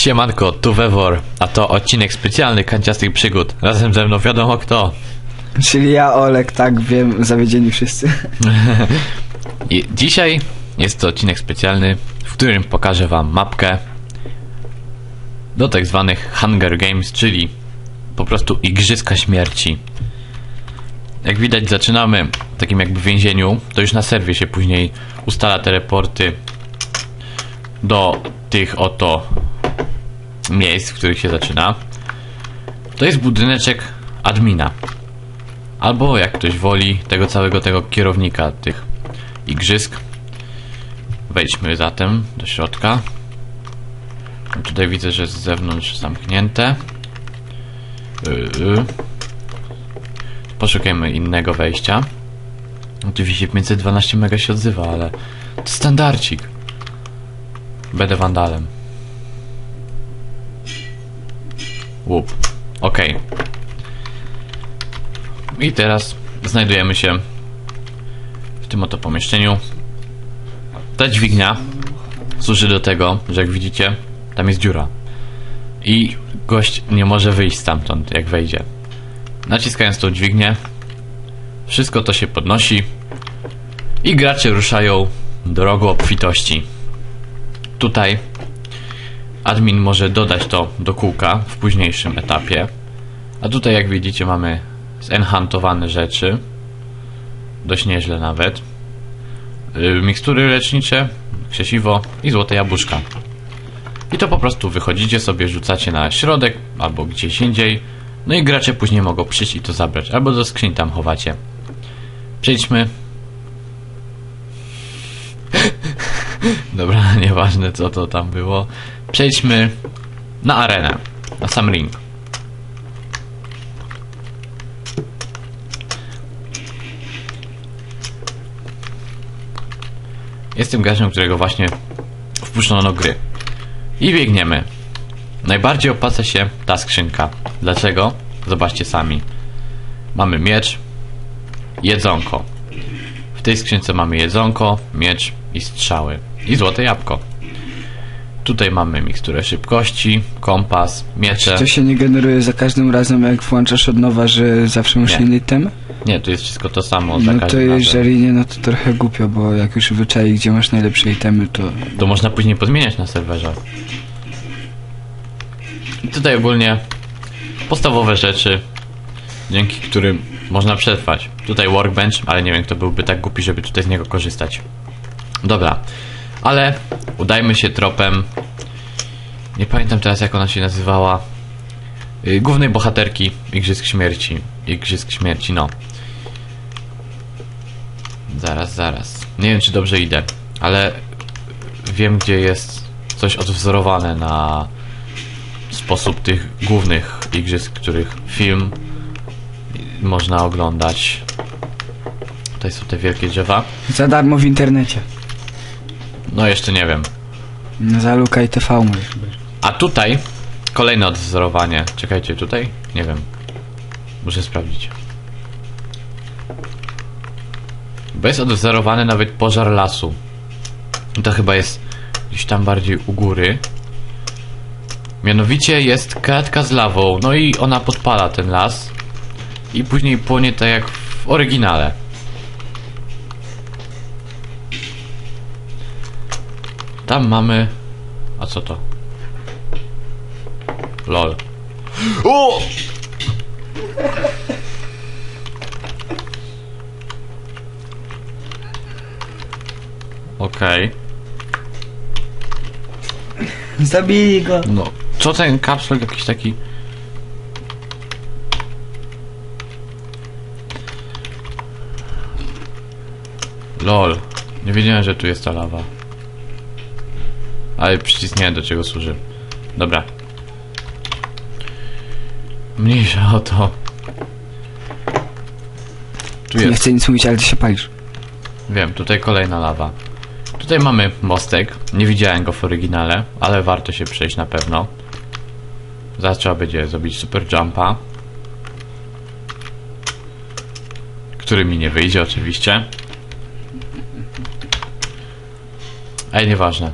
Siemanko, tu Wewor, a to odcinek specjalny Kanciastych Przygód. Razem ze mną wiadomo kto. Czyli ja, Olek, tak wiem, zawiedzieni wszyscy. I dzisiaj jest to odcinek specjalny, w którym pokażę wam mapkę do tak zwanych Hunger Games, czyli po prostu Igrzyska Śmierci. Jak widać zaczynamy w takim jakby więzieniu, to już na serwie się później ustala te reporty do tych oto miejsc, w których się zaczyna. To jest budyneczek admina. Albo jak ktoś woli, tego całego tego kierownika tych igrzysk. Wejdźmy zatem do środka. Tutaj widzę, że z zewnątrz zamknięte. Yy. Poszukajmy innego wejścia. Oczywiście 512 mega się odzywa, ale to standardcik. Będę wandalem. Łup. Okej. I teraz znajdujemy się w tym oto pomieszczeniu. Ta dźwignia służy do tego, że jak widzicie, tam jest dziura. I gość nie może wyjść stamtąd, jak wejdzie. Naciskając tą dźwignię, wszystko to się podnosi i gracze ruszają drogą obfitości. Tutaj admin może dodać to do kółka w późniejszym etapie. A tutaj jak widzicie mamy zenchantowane rzeczy. Dość nieźle nawet. Yy, mikstury lecznicze, krzesiwo i złote jabłuszka. I to po prostu wychodzicie sobie, rzucacie na środek albo gdzieś indziej. No i gracze później mogą przyjść i to zabrać. Albo do skrzyń tam chowacie. Przejdźmy. Dobra, nieważne co to tam było. Przejdźmy na arenę. Na sam ring. Jestem graczem, którego właśnie wpuszczono do gry. I biegniemy. Najbardziej opłaca się ta skrzynka. Dlaczego? Zobaczcie sami. Mamy miecz, jedzonko. W tej skrzynce mamy jedzonko, miecz i strzały. I złote jabłko. Tutaj mamy miksturę szybkości, kompas, miecze. To się nie generuje za każdym razem, jak włączasz od nowa, że zawsze masz Nie. inny item? Nie, tu jest wszystko to samo za No to każdym razem. jeżeli nie, no to trochę głupio, bo jak już wyczai, gdzie masz najlepsze itemy, to... To można później pozmieniać na serwerze. I tutaj ogólnie podstawowe rzeczy, dzięki którym można przetrwać. Tutaj workbench, ale nie wiem kto byłby tak głupi, żeby tutaj z niego korzystać. Dobra, ale udajmy się tropem. Nie pamiętam teraz jak ona się nazywała. Yy, głównej bohaterki Igrzysk Śmierci. Igrzysk Śmierci, no. Zaraz, zaraz. Nie wiem czy dobrze idę, ale wiem gdzie jest coś odwzorowane na sposób tych głównych igrzysk, których film można oglądać. Tutaj są te wielkie drzewa. Za darmo w internecie. No jeszcze nie wiem. Za Luka i TV możesz brać. A tutaj kolejne odwzorowanie. Czekajcie, tutaj? Nie wiem. Muszę sprawdzić. Bo jest odwzorowany nawet pożar lasu. I to chyba jest gdzieś tam bardziej u góry. Mianowicie jest kratka z lawą, no i ona podpala ten las. I później płonie tak jak w oryginale. Tam mamy... A co to? LOL. O! Okej. Zabili go! No. Co ten kapsel jakiś taki... LOL. Nie wiedziałem, że tu jest ta lawa. Ale przycisk nie do czego służy. Dobra. Mniejsza o to. Tu Nie jest. chcę nic mówić, ale ty się palisz. Wiem, tutaj kolejna lawa. Tutaj mamy mostek. Nie widziałem go w oryginale, ale warto się przejść na pewno. Zaraz trzeba będzie zrobić super jumpa. Który mi nie wyjdzie oczywiście. Ej, nieważne.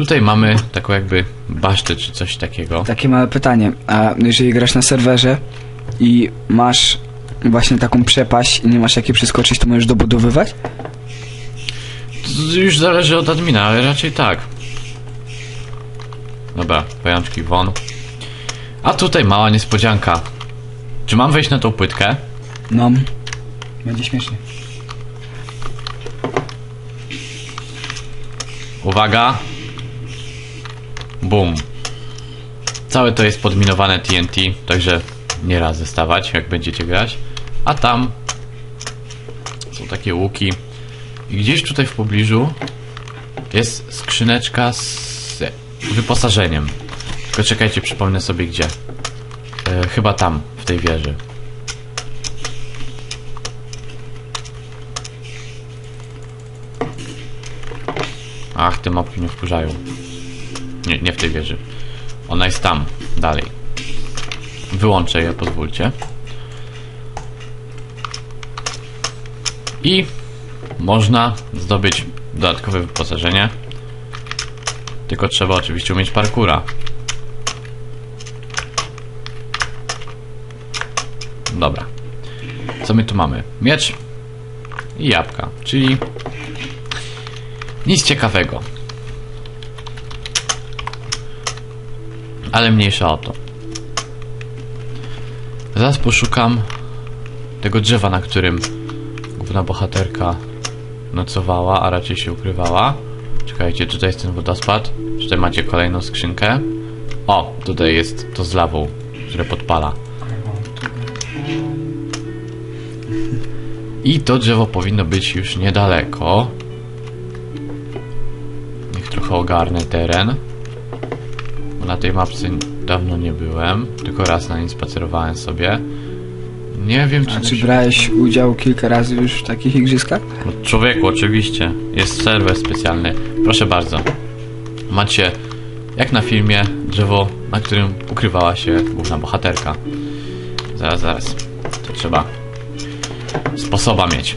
Tutaj mamy taką jakby basztę czy coś takiego. Takie małe pytanie. A jeżeli grasz na serwerze i masz właśnie taką przepaść i nie masz jakiej przeskoczyć, to możesz dobudowywać? To już zależy od admina, ale raczej tak. Dobra, pajączki won. A tutaj mała niespodzianka. Czy mam wejść na tą płytkę? No. Będzie śmiesznie. Uwaga. Bum. Całe to jest podminowane TNT, także nie radzę stawać, jak będziecie grać. A tam są takie łuki. I gdzieś tutaj w pobliżu jest skrzyneczka z wyposażeniem. Tylko czekajcie, przypomnę sobie gdzie. E, chyba tam, w tej wieży. Ach, te mapy mnie wkurzają. Nie, nie w tej wieży. Ona jest tam, dalej. Wyłączę je, pozwólcie. I można zdobyć dodatkowe wyposażenie. Tylko trzeba oczywiście umieć parkura. Dobra. Co my tu mamy? Miecz i jabłka, czyli nic ciekawego. Ale mniejsza o to. Zaraz poszukam tego drzewa, na którym główna bohaterka nocowała, a raczej się ukrywała. Czekajcie, tutaj jest ten wodospad. Tutaj macie kolejną skrzynkę. O, tutaj jest to z lawą, które podpala. I to drzewo powinno być już niedaleko. Niech trochę ogarnę teren. Na tej mapce dawno nie byłem. Tylko raz na niej spacerowałem sobie. Nie wiem, czy... A czy brałeś udział kilka razy już w takich igrzyskach? No, Człowieku, oczywiście. Jest serwer specjalny. Proszę bardzo. Macie, jak na filmie, drzewo, na którym ukrywała się główna bohaterka. Zaraz, zaraz. To trzeba sposoba mieć.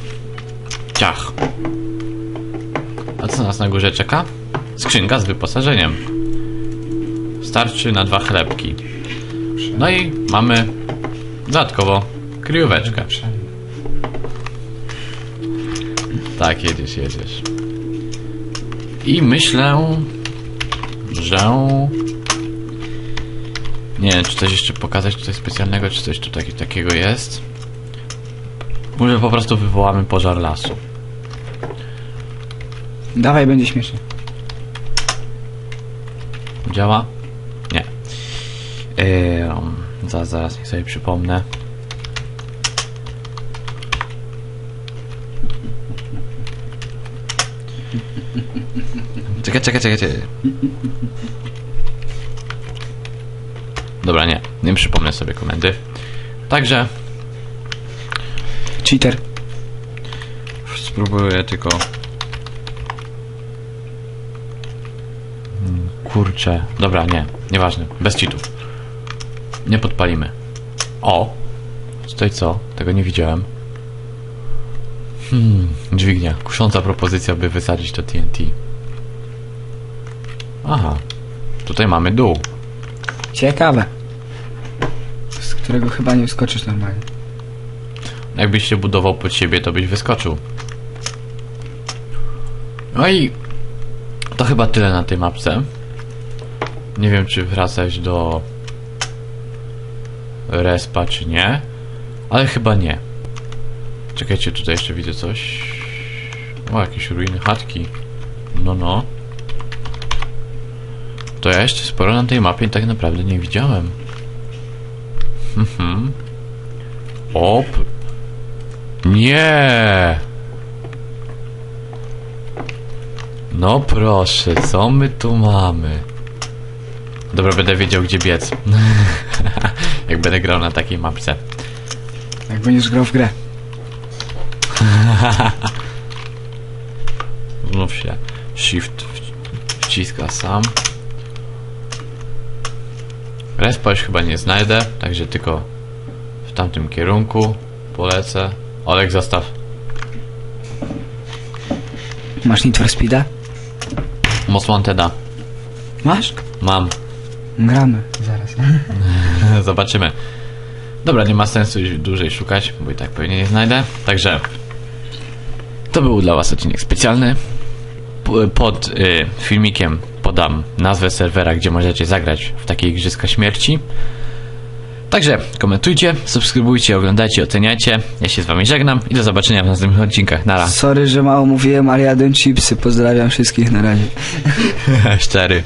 Ciach. A co nas na górze czeka? Skrzynka z wyposażeniem. Starczy na dwa chlebki. No i mamy dodatkowo kryjóweczkę. Tak, jedziesz, jedziesz. I myślę, że... Nie wiem, czy coś jeszcze pokazać tutaj specjalnego, czy coś tu taki, takiego jest. Może po prostu wywołamy pożar lasu. Dawaj, będzie śmiesznie. Działa? Eee, zaraz, zaraz, niech sobie przypomnę. Czekaj, czekaj, czekaj, czekaj. Dobra, nie. Nie przypomnę sobie komendy. Także Cheater. spróbuję tylko... Mm, Kurczę. Dobra, nie. Nieważne. Bez cheatów. Nie podpalimy. O! Tutaj co? Tego nie widziałem. Hmm, dźwignia. Kusząca propozycja, by wysadzić to TNT. Aha. Tutaj mamy dół. Ciekawe. Z którego chyba nie wskoczysz normalnie. Jakbyś się budował pod siebie, to byś wyskoczył. No i to chyba tyle na tej mapce. Nie wiem, czy wracać do respa, czy nie. Ale chyba nie. Czekajcie, tutaj jeszcze widzę coś. O, jakieś ruiny chatki. No, no. To ja jeszcze sporo na tej mapie tak naprawdę nie widziałem. Mhm. Op. Nie. No proszę, co my tu mamy? Dobra, będę wiedział gdzie biec. Jak będę grał na takiej mapce. Jak będziesz grał w grę. Znów się shift wciska sam. Respa już chyba nie znajdę, także tylko w tamtym kierunku polecę. Olek, zostaw. Masz Need for Speeda? Most Wanteda. Masz? Mam. Gramy. Zaraz. Zobaczymy. Dobra, nie ma sensu już dłużej szukać, bo i tak pewnie nie znajdę. Także to był dla Was odcinek specjalny. Pod y, filmikiem podam nazwę serwera, gdzie możecie zagrać w takie igrzyska śmierci. Także komentujcie, subskrybujcie, oglądajcie, oceniajcie. Ja się z Wami żegnam i do zobaczenia w następnych odcinkach. Nara. Sorry, że mało mówiłem, ale jadłem chipsy. Pozdrawiam wszystkich na razie. Szczery.